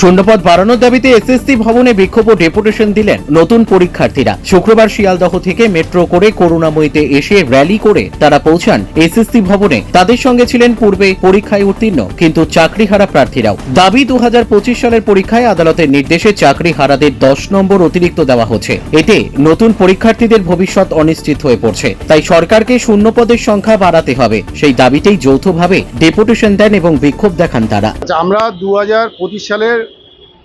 শূন্যপদ বাড়ানোর দাবিতে এসএসসি ভবনে বিক্ষোভ ও ডেপুটেশন দিলেন নতুন পরীক্ষার্থীরা। শুক্রবার শিয়ালদহ থেকে মেট্রো করে করুণাময়ীতে এসে র্যালি করে তারা পৌঁছান এসএসসি ভবনে। তাদের সঙ্গে ছিলেন পূর্বে পরীক্ষায় উত্তীর্ণ, কিন্তু চাকরিহারা প্রার্থীরাও। দাবি দু হাজার পঁচিশ সালের পরীক্ষায় আদালতের নির্দেশে চাকরিহারাদের দশ নম্বর অতিরিক্ত দেওয়া হচ্ছে। এতে নতুন পরীক্ষার্থীদের ভবিষ্যৎ অনিশ্চিত হয়ে পড়ছে। তাই সরকারকে শূন্যপদের সংখ্যা বাড়াতে হবে। সেই দাবিতেই যৌথভাবে ডেপুটেশন দেন এবং বিক্ষোভ দেখান তারা। আমরা দু হাজার পঁচিশ সালের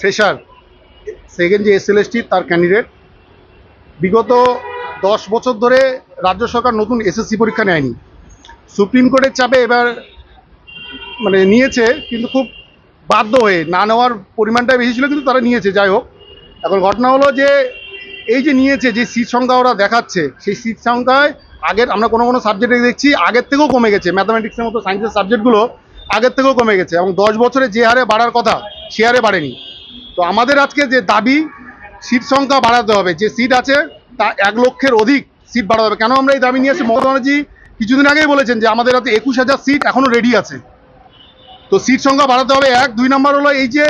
ফ্রেশার সেকেন্ড যে এসএলএসটি, তার ক্যান্ডিডেট বিগত দশ বছর ধরে রাজ্য সরকার নতুন এসএসসি পরীক্ষা নেয়নি। সুপ্রিম কোর্টের চাপে এবার মানে নিয়েছে, কিন্তু খুব বাধ্য হয়ে। না নেওয়ার পরিমাণটা বেশি ছিল, কিন্তু তারা নিয়েছে, যাই হোক। এখন ঘটনা হলো যে, এই যে নিয়েছে, যে সিট সংখ্যা ওরা দেখাচ্ছে, সেই সিট সংখ্যায় আগের, আমরা কোনো কোনো সাবজেক্টে দেখছি, আগের থেকেও কমে গেছে। ম্যাথামেটিক্সের মতো সায়েন্সের সাবজেক্টগুলো আগের থেকেও কমে গেছে। এবং দশ বছরে যে হারে বাড়ার কথা, সে হারে বাড়েনি। তো আমাদের আজকে যে দাবি, সিট সংখ্যা বাড়াতে হবে, যে সিট আছে তা এক লক্ষের অধিক সিট বাড়াতে হবে। কেন আমরা এই দাবি নিয়ে আসি মমতা ব্যানার্জি কিছুদিন আগেই বলেছেন যে আমাদের হাতে একুশ হাজার সিট এখনও রেডি আছে। তো সিট সংখ্যা বাড়াতে হবে এক। দুই নম্বর হলো এই যে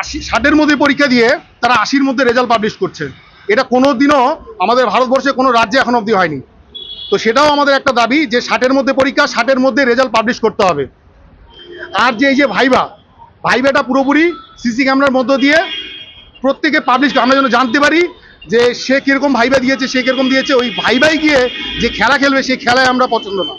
আশি, ষাটের মধ্যে পরীক্ষা দিয়ে তারা আশির মধ্যে রেজাল্ট পাবলিশ করছে। এটা কোনো দিনও আমাদের ভারতবর্ষে কোনো রাজ্যে এখন অবধি হয়নি। তো সেটাও আমাদের একটা দাবি যে ষাটের মধ্যে পরীক্ষা, ষাটের মধ্যে রেজাল্ট পাবলিশ করতে হবে। আর যে এই যে ভাইবা ভাইবাটা পুরোপুরি সিসি ক্যামেরার মধ্য দিয়ে প্রত্যেকে পাবলিশ আমরা যেন জানতে পারি যে সে কীরকম ভাইবা দিয়েছে, সে কীরকম দিয়েছে। ওই ভাইবাই গিয়ে যে খেলা খেলবে সেই খেলায় আমরা পছন্দ না।